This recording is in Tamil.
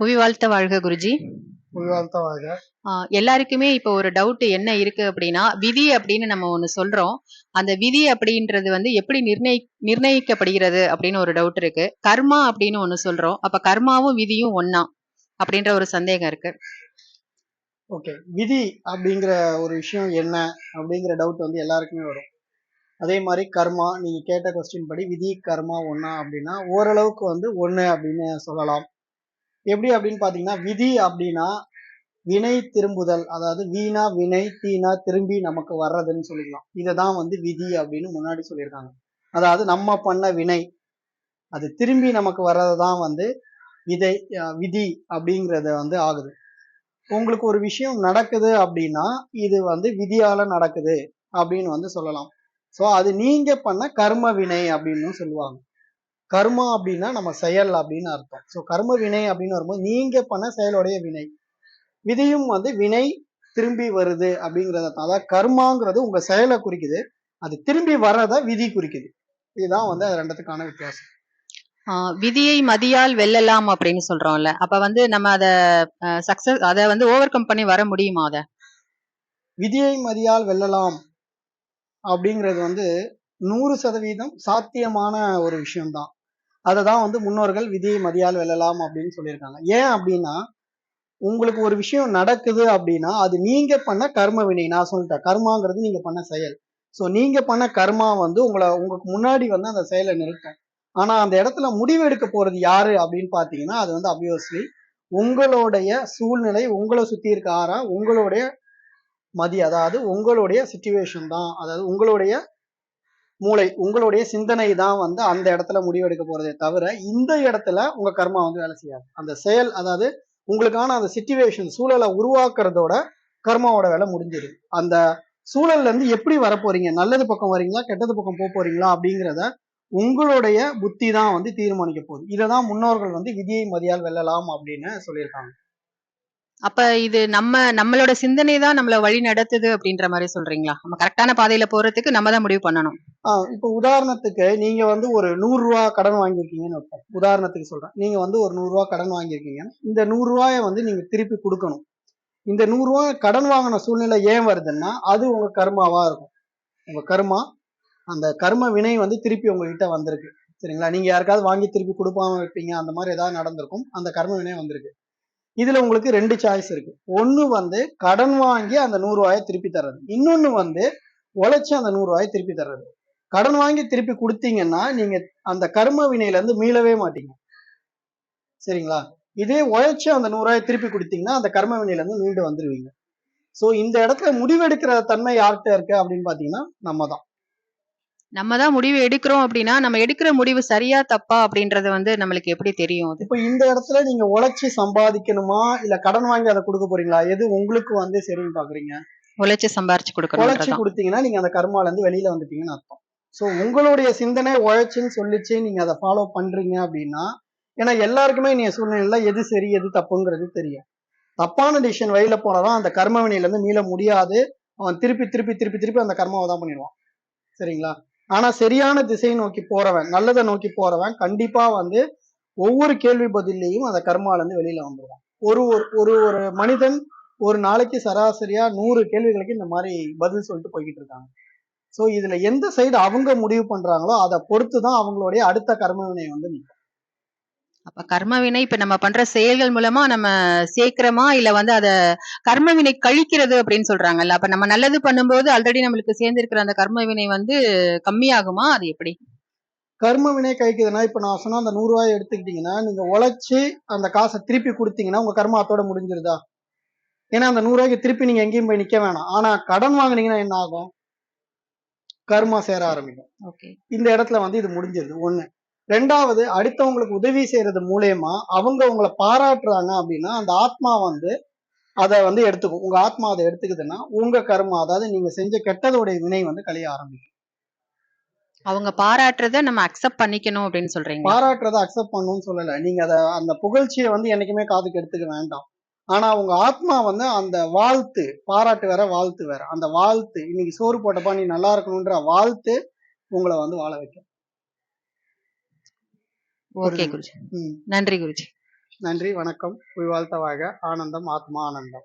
புவி வாழ்த்த வாழ்க. குருஜி எல்லாருக்குமே இப்போ ஒரு டவுட் என்ன இருக்கு அப்படின்னா விதி அப்படின்னு நம்ம ஒண்ணு சொல்றோம். அந்த விதி அப்படின்றது வந்து எப்படி நிர்ணயி நிர்ணயிக்கப்படுகிறது அப்படின்னு ஒரு டவுட் இருக்கு. கர்மா அப்படின்னு ஒண்ணு சொல்றோம். அப்ப கர்மாவும் விதியும் ஒண்ணா அப்படின்ற ஒரு சந்தேகம் இருக்கு. ஓகே. விதி அப்படிங்கிற ஒரு விஷயம் என்ன அப்படிங்கிற டவுட் வந்து எல்லாருக்குமே வரும். அதே மாதிரி கர்மா நீங்க கேட்ட கொஸ்டின் படி விதி கர்மா ஒண்ணா அப்படின்னா ஓரளவுக்கு வந்து ஒண்ணு அப்படின்னு சொல்லலாம். எப்படி அப்படின்னு பாத்தீங்கன்னா விதி அப்படின்னா வினை திரும்புதல். அதாவது வீணா வினை தீனா திரும்பி நமக்கு வர்றதுன்னு சொல்லிக்கலாம். இதை தான் வந்து விதி அப்படின்னு முன்னாடி சொல்லியிருக்காங்க. அதாவது நம்ம பண்ண வினை அது திரும்பி நமக்கு வர்றது தான் வந்து விதை விதி அப்படிங்கிறத வந்து ஆகுது. உங்களுக்கு ஒரு விஷயம் நடக்குது அப்படின்னா இது வந்து விதியால நடக்குது அப்படின்னு வந்து சொல்லலாம். ஸோ அது நீங்க பண்ண கர்ம வினை அப்படின்னு சொல்லுவாங்க. கர்மா அப்படின்னா நம்ம செயல் அப்படின்னு அர்த்தம். ஸோ கர்ம வினை அப்படின்னு வரும்போது நீங்க பண்ண செயலுடைய வினை. விதியும் வந்து வினை திரும்பி வருது அப்படிங்கிறத தான். அதாவது கர்மாங்கிறது உங்க செயலை குறிக்குது. அது திரும்பி வர்றத விதி குறிக்குது. இதுதான் வந்து அது ரெண்டுத்துக்கான வித்தியாசம். விதியை மதியால் வெல்லலாம் அப்படின்னு சொல்றோம்ல. அப்ப வந்து நம்ம அத சக்சஸ் அத வந்து ஓவர் கம் பண்ணி வர முடியுமா அத? விதியை மதியால் வெல்லலாம் அப்படிங்கிறது வந்து நூறு சதவீதம் சாத்தியமான ஒரு விஷயம்தான். அதை தான் வந்து முன்னோர்கள் விதியை மதியால் வெல்லலாம் அப்படின்னு சொல்லியிருக்காங்க. ஏன் அப்படின்னா உங்களுக்கு ஒரு விஷயம் நடக்குது அப்படின்னா அது நீங்க பண்ண கர்ம வினை. நான் சொல்லிட்டேன் கர்மாங்கிறது நீங்க பண்ண செயல். ஸோ நீங்க பண்ண கர்மா வந்து உங்களை உங்களுக்கு முன்னாடி வந்து அந்த செயலை நிறுத்தும். ஆனா அந்த இடத்துல முடிவு எடுக்க போறது யாரு அப்படின்னு பாத்தீங்கன்னா அது வந்து அபியோஸ்லி உங்களுடைய சூழ்நிலை உங்களை சுத்தி இருக்க ஆறா உங்களுடைய மதி அதாவது உங்களுடைய சுச்சுவேஷன் தான். அதாவது உங்களுடைய மூளை உங்களுடைய சிந்தனை தான் வந்து அந்த இடத்துல முடிவெடுக்க போறதே தவிர இந்த இடத்துல உங்க கர்மா வந்து வேலை செய்யாது. அந்த செயல் அதாவது உங்களுக்கான அந்த சுச்சுவேஷன் சூழலை உருவாக்குறதோட கர்மாவோட வேலை முடிஞ்சிடும் அந்த சூழல்ல இருந்து எப்படி வர போறீங்க நல்லது பக்கம் வரீங்களா? கெட்டது பக்கம் போக போறீங்களா? அப்படிங்கிறத உங்களுடைய புத்தி தான் வந்து தீர்மானிக்க போகுது. இதை தான் முன்னோர்கள் வந்து விதியை மதியால் வெல்லலாம் அப்படின்னு சொல்லியிருக்காங்க. அப்ப இது நம்ம நம்மளோட சிந்தனை தான் நம்மள வழி நடத்துது அப்படின்ற மாதிரி சொல்றீங்களா? நம்ம கரெக்டான பாதையில போறதுக்கு நம்ம தான் முடிவு பண்ணணும். ஆஹ் இப்போ உதாரணத்துக்கு நீங்க வந்து ஒரு நூறு ரூபா கடன் வாங்கியிருக்கீங்கன்னு உதாரணத்துக்கு சொல்றேன். நீங்க வந்து ஒரு நூறு ரூபா கடன் வாங்கியிருக்கீங்க இந்த நூறு ரூபாய வந்து நீங்க திருப்பி கொடுக்கணும். இந்த நூறு ரூபாய் கடன் வாங்கின சூழ்நிலை ஏன் வருதுன்னா அது உங்க கர்மாவா இருக்கும். உங்க கர்மா அந்த கர்ம வினை வந்து திருப்பி உங்ககிட்ட வந்திருக்கு. சரிங்களா? நீங்க யாருக்காவது வாங்கி திருப்பி கொடுப்பாம இருப்பீங்க அந்த மாதிரி ஏதாவது நடந்திருக்கும். அந்த கர்ம வினை வந்திருக்கு. இதுல உங்களுக்கு ரெண்டு சாய்ஸ் இருக்கு. ஒண்ணு வந்து கடன் வாங்கி அந்த நூறு ரூபாயை திருப்பி தர்றது. இன்னொன்னு வந்து உழைச்சி அந்த நூறுரூவாயை திருப்பி தர்றது. கடன் வாங்கி திருப்பி கொடுத்தீங்கன்னா நீங்க அந்த கர்ம வினையில இருந்து மீளவே மாட்டீங்க. சரிங்களா? இதே உழைச்சி அந்த நூறு திருப்பி கொடுத்தீங்கன்னா அந்த கர்ம வினையில இருந்து மீண்டு வந்துருவீங்க. சோ இந்த இடத்துல முடிவெடுக்கிற தன்மை யார்கிட்ட இருக்கு அப்படின்னு பாத்தீங்கன்னா நம்ம தான் நம்ம தான் முடிவு எடுக்கிறோம் அப்படின்னா நம்ம எடுக்கிற முடிவு சரியா தப்பா அப்படின்றது வந்து நம்மளுக்கு எப்படி தெரியும் இப்போ இந்த இடத்துல நீங்க உழைச்சி சம்பாதிக்கணுமா? இல்ல கடன் வாங்கி அதை கொடுக்க போறீங்களா? எது உங்களுக்கு வந்து சரின்னு பாக்குறீங்க? உழைச்சு சம்பாரிச்சு உழைச்சி கொடுக்கணும் கொடுத்தீங்கன்னா நீங்க அந்த கர்மால இருந்து வெளியில வந்துட்டீங்கன்னு அர்த்தம். சோ உங்களுடைய சிந்தனை உழைச்சுன்னு சொல்லிச்சு நீங்க அதை ஃபாலோ பண்றீங்க அப்படின்னா ஏன்னா எல்லாருக்குமே நீ சூழ்நிலையில எது சரி எது தப்புங்கிறது தெரியும். தப்பான டிசிஷன் வழியில போனதான் அந்த கர்ம வினையில இருந்து மீள முடியாது. அவன் திருப்பி திருப்பி திருப்பி திருப்பி அந்த கர்மாவை தான் பண்ணிடுவான். சரிங்களா? ஆனா சரியான திசையை நோக்கி போறவன் நல்லதை நோக்கி போறவன் கண்டிப்பா வந்து ஒவ்வொரு கேள்வி பதிலையும் அந்த கர்மால இருந்து வெளியில வந்துருவான். ஒரு ஒரு ஒரு ஒரு மனிதன் ஒரு நாளைக்கு சராசரியா நூறு கேள்விகளுக்கு இந்த மாதிரி பதில் சொல்லிட்டு போய்கிட்டு இருக்காங்க. சோ இதுல எந்த சைடு அவங்க முடிவு பண்றாங்களோ அதை பொறுத்து தான் அவங்களுடைய அடுத்த கர்மவினை வந்து நிற்கும். அப்ப கர்ம வினை இப்ப நம்ம பண்ற செயல்கள் மூலமா நம்ம சேர்க்கிறோமா? இல்ல வந்து அத கர்ம வினை கழிக்கிறது அப்படின்னு சொல்றாங்கல்ல. அப்ப நம்ம நல்லது பண்ணும்போது ஆல்ரெடி நம்மளுக்கு சேர்ந்திருக்கிற அந்த கர்ம வினை வந்து கம்மியாகுமா? அது எப்படி? கர்ம வினை கழிக்குதுன்னா இப்ப நான் சொன்ன அந்த நூறு ரூபாய் எடுத்துக்கிட்டீங்கன்னா நீங்க உழைச்சு அந்த காசை திருப்பி கொடுத்தீங்கன்னா உங்க கர்மா அத்தோட முடிஞ்சிருதா? ஏன்னா அந்த நூறு ரூபாய்க்கு திருப்பி நீங்க எங்கேயும் போய் நிக்க வேணாம். ஆனா கடன் வாங்குனீங்கன்னா என்ன ஆகும்? கர்மா சேர ஆரம்பிக்கும். ஓகே. இந்த இடத்துல வந்து இது முடிஞ்சிருது. ஒண்ணு. ரெண்டாவது அடுத்தவங்களுக்கு உதவி செய்யறது மூலயமா அவங்க உங்களை பாராட்டுறாங்க அப்படின்னா அந்த ஆத்மா வந்து அதை வந்து எடுத்துக்கும். உங்க ஆத்மா அதை எடுத்துக்குதுன்னா உங்க கர்மா அதாவது நீங்க செஞ்ச கெட்டதோடைய வினை வந்து கழிய ஆரம்பிக்கும். அவங்க பாராட்டுறத நம்ம அக்செப்ட் பண்ணிக்கணும் அப்படின்னு சொல்றீங்க. பாராட்டுறதை அக்செப்ட் பண்ணணும்னு சொல்லல. நீங்க அதை அந்த புகழ்ச்சியை வந்து என்னைக்குமே காதுக்கு எடுத்துக்க வேண்டாம். ஆனா உங்க ஆத்மா வந்து அந்த வாழ்த்து பாராட்டு வேற வாழ்த்து வேற. அந்த வாழ்த்து இன்னைக்கு சோறு போட்டப்பா நீ நல்லா இருக்கணும்ன்ற வாழ்த்து உங்களை வந்து வாழ வைக்கும். ஓகே குருஜி. நன்றி குருஜி. நன்றி வணக்கம். உய்வாழ்த்த வாழ்க ஆனந்தம் ஆத்மா ஆனந்தம்